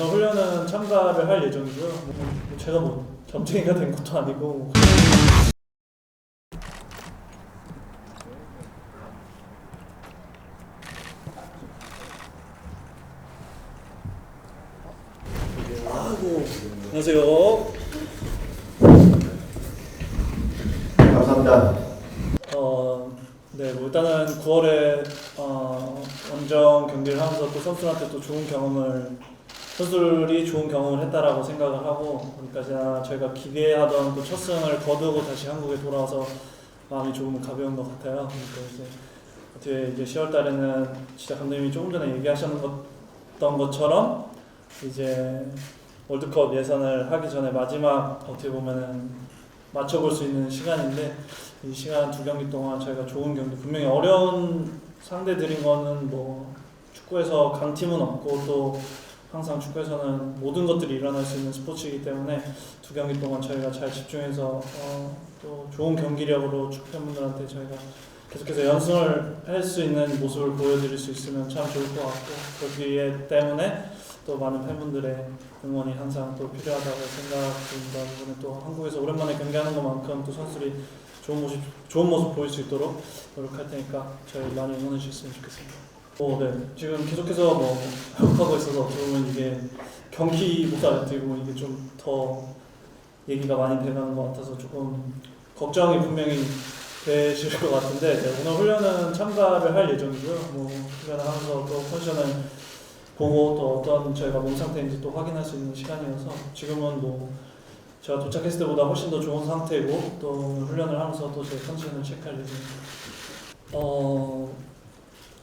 오늘 훈련은 참가를 할 예정이고요. 뭐 제가 뭐 점쟁이가 된 것도 아니고 뭐 안녕하세요. 감사합니다. 어, 네, 뭐 일단은 9월에 어, 원정 경기를 하면서 또 선수들한테 또 좋은 경험을 선 수들이 좋은 경험을 했다라고 생각을 하고 거기까지나 저희가 기대하던 또첫 승을 거두고 다시 한국에 돌아와서 마음이 조금 가벼운 것 같아요. 그러니까 이제 어떻게 이제 10월 달에는 진짜 감독님이 조금 전에 얘기하셨던 것처럼 이제 월드컵 예선을 하기 전에 마지막 어떻게 보면은 맞춰볼 수 있는 시간인데 이 시간 두 경기 동안 저희가 좋은 경기 분명히 어려운 상대들인 거는 뭐 축구에서 강팀은 없고 또 항상 축구에서는 모든 것들이 일어날 수 있는 스포츠이기 때문에 두 경기 동안 저희가 잘 집중해서 어, 또 좋은 경기력으로 축구 팬분들한테 저희가 계속해서 연승을 할 수 있는 모습을 보여드릴 수 있으면 참 좋을 것 같고 그렇기 때문에 또 많은 팬분들의 응원이 항상 또 필요하다고 생각됩니다. 이번에 또 한국에서 오랜만에 경기하는 것만큼 또 선수들이 좋은 모습 좋은 모습 보일 수 있도록 노력할 테니까 저희 많이 응원해 주셨으면 좋겠습니다. 어, 네. 지금 계속해서 뭐 하고 있어서 어떻게 이게 경기보다 어떻게 보면 이게 좀 더 얘기가 많이 돼가는 것 같아서 조금 걱정이 분명히 되실 것 같은데 네, 오늘 훈련은 참가를 할 예정이고요. 뭐 훈련을 하면서 또 컨디션을 보고 또 어떤 저희가 몸 상태인지 또 확인할 수 있는 시간이어서 지금은 뭐 제가 도착했을 때보다 훨씬 더 좋은 상태고 또 훈련을 하면서 또 제 컨디션을 체크할 예정입니다. 어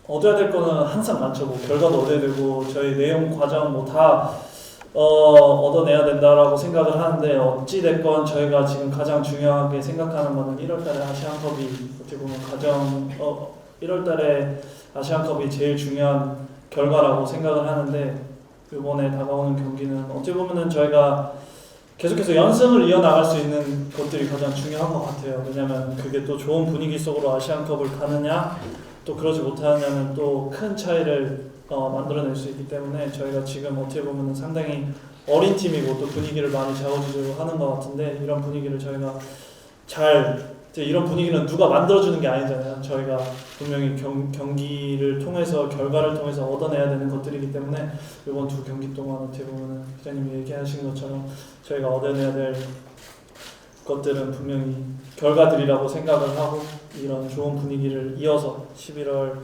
얻어야 될 거는 항상 많죠. 뭐 결과도 얻어야 되고 저희 내용 과정 뭐다 어, 얻어내야 된다라고 생각을 하는데 어찌 됐건 저희가 지금 가장 중요하게 생각하는 거는 1월달에 아시안컵이 어떻게 보면 가장 어 1월달에 아시안컵이 제일 중요한 결과라고 생각을 하는데 이번에 다가오는 경기는 어찌 보면은 저희가 계속해서 연승을 이어나갈 수 있는 것들이 가장 중요한 것 같아요. 왜냐면 그게 또 좋은 분위기 속으로 아시안컵을 가느냐 또 그러지 못하느냐는 또 큰 차이를 어, 만들어낼 수 있기 때문에 저희가 지금 어떻게 보면 상당히 어린 팀이고 또 분위기를 많이 잡아주려고 하는 것 같은데 이런 분위기를 저희가 잘 이런 분위기는 누가 만들어주는 게 아니잖아요. 저희가 분명히 경, 경기를 통해서 결과를 통해서 얻어내야 되는 것들이기 때문에 이번 두 경기 동안 어떻게 보면 기자님이 얘기하신 것처럼 저희가 얻어내야 될 것들은 분명히 결과들이라고 생각을 하고 이런 좋은 분위기를 이어서 11월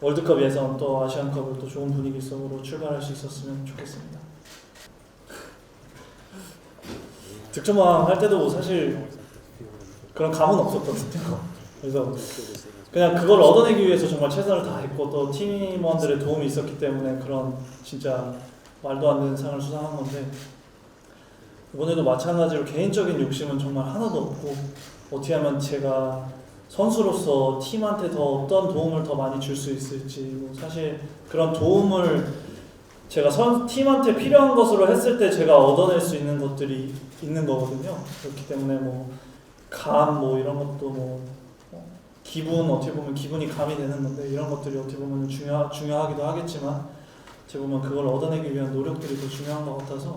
월드컵 예선 또 아시안컵을 또 좋은 분위기 속으로 출발할 수 있었으면 좋겠습니다. 득점왕 할 때도 사실 그런 감은 없었거든요. 그래서 그냥 그걸 얻어내기 위해서 정말 최선을 다했고 또 팀원들의 도움이 있었기 때문에 그런 진짜 말도 안 되는 상을 수상한 건데 이번에도 마찬가지로 개인적인 욕심은 정말 하나도 없고 어떻게 하면 제가 선수로서 팀한테 더 어떤 도움을 더 많이 줄 수 있을지 뭐 사실 그런 도움을 제가 선 팀한테 필요한 것으로 했을 때 제가 얻어낼 수 있는 것들이 있는 거거든요. 그렇기 때문에 뭐 감 뭐 이런 것도 뭐 어, 기분 어떻게 보면 기분이 감이 되는 건데 이런 것들이 어떻게 보면 중요 중요하기도 하겠지만 어떻게 보면 그걸 얻어내기 위한 노력들이 더 중요한 것 같아서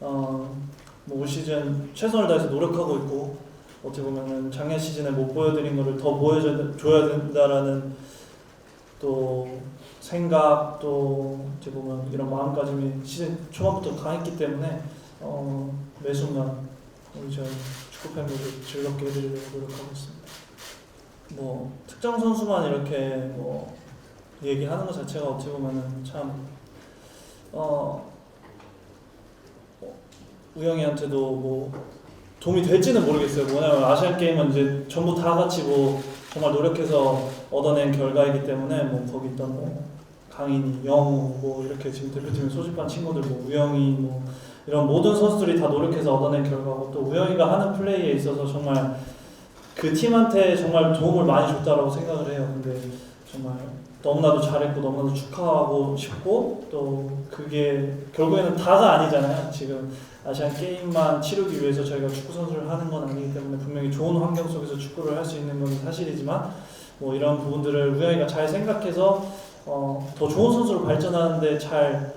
어 뭐올 시즌 최선을 다해서 노력하고 있고 어떻게 보면은 작년 시즌에 못 보여드린 거를 더 보여줘야 된다라는 또 생각 또 어떻게 보면 이런 마음가짐이 시즌 초반부터 강했기 때문에 어, 매 순간 우리 저희 축구 팬분들 즐겁게 해드리려고 노력하고 있습니다. 뭐 특정 선수만 이렇게 뭐 얘기하는 것 자체가 어떻게 보면은 참 어, 어, 우영이한테도 뭐 도움이 될지는 모르겠어요. 뭐냐면 아시안 게임은 이제 전부 다 같이 뭐 정말 노력해서 얻어낸 결과이기 때문에 뭐 거기 있던 뭐 강인이, 영우 뭐 이렇게 지금 대표팀에 소집한 친구들 뭐 우영이 뭐 이런 모든 선수들이 다 노력해서 얻어낸 결과고 또 우영이가 하는 플레이에 있어서 정말 그 팀한테 정말 도움을 많이 줬다라고 생각을 해요. 근데 정말 너무나도 잘했고 너무나도 축하하고 싶고 또 그게 결국에는 다가 아니잖아요. 지금 아시안 게임만 치르기 위해서 저희가 축구 선수를 하는 건 아니기 때문에 분명히 좋은 환경 속에서 축구를 할 수 있는 건 사실이지만 뭐 이런 부분들을 우영이가 잘 생각해서 어, 더 좋은 선수로 발전하는데 잘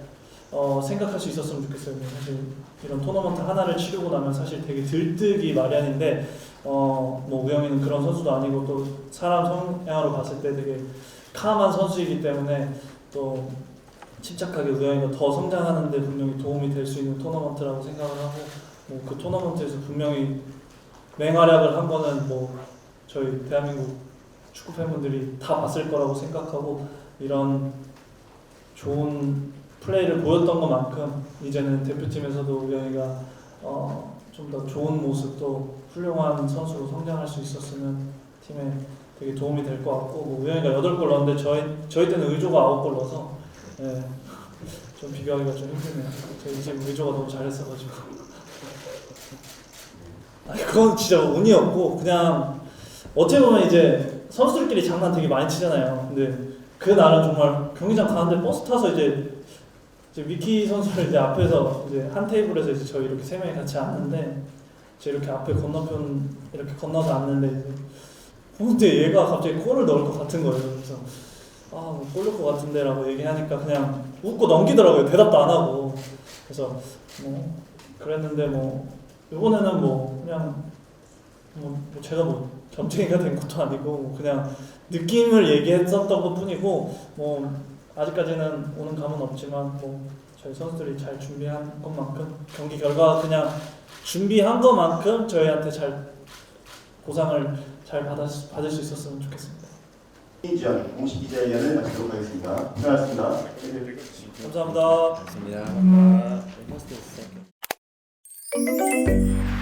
어, 생각할 수 있었으면 좋겠어요. 사실 이런 토너먼트 하나를 치르고 나면 사실 되게 들뜨기 마련인데 어, 뭐 우영이는 그런 선수도 아니고 또 사람 성향으로 봤을 때 되게 캄한 선수이기 때문에 또 침착하게 우영이가 더 성장하는데 분명히 도움이 될 수 있는 토너먼트라고 생각을 하고 뭐 그 토너먼트에서 분명히 맹활약을 한 거는 뭐 저희 대한민국 축구 팬분들이 다 봤을 거라고 생각하고 이런 좋은 플레이를 보였던 것만큼 이제는 대표팀에서도 우영이가 어, 좀 더 좋은 모습 또 훌륭한 선수로 성장할 수 있었으면 팀에 되게 도움이 될 것 같고 뭐 우영이가 8골 넣었는데 저희 저희 때는 의조가 9골 넣어서 예, 좀 비교하기가 좀 힘드네요. 저희 지금 의조가 너무 잘했어가지고 아니 그건 진짜 운이었고 그냥 어떻게 보면 이제 선수들끼리 장난 되게 많이 치잖아요. 근데 그 날은 정말 경기장 가는데 버스 타서 이제 이제 위키 선수를 이제 앞에서 이제 한 테이블에서 이제 저희 이렇게 세 명이 같이 앉는데 제 이렇게 앞에 건너편 이렇게 건너서 앉는데 근데 얘가 갑자기 골을 넣을 것 같은 거예요. 그래서 아골 넣을 것 같은데라고 얘기하니까 그냥 웃고 넘기더라고요. 대답도 안 하고 그래서 뭐 그랬는데 뭐 이번에는 뭐 그냥 뭐, 뭐 제가 뭐 점쟁이가 된 것도 아니고 뭐 그냥 느낌을 얘기했었던 것 뿐이고 뭐 아직까지는 오는 감은 없지만 뭐 저희 선수들이 잘 준비한 것만큼 경기 결과 그냥 준비한 것만큼 저희한테 잘 보상을 잘 받아, 받을 수 있었으면 좋겠습니다. 인지한 공식 기자회견을 마치도록 하겠습니다. 수고하셨습니다. 감사합니다. 감사합니다. 음. 감사합니다.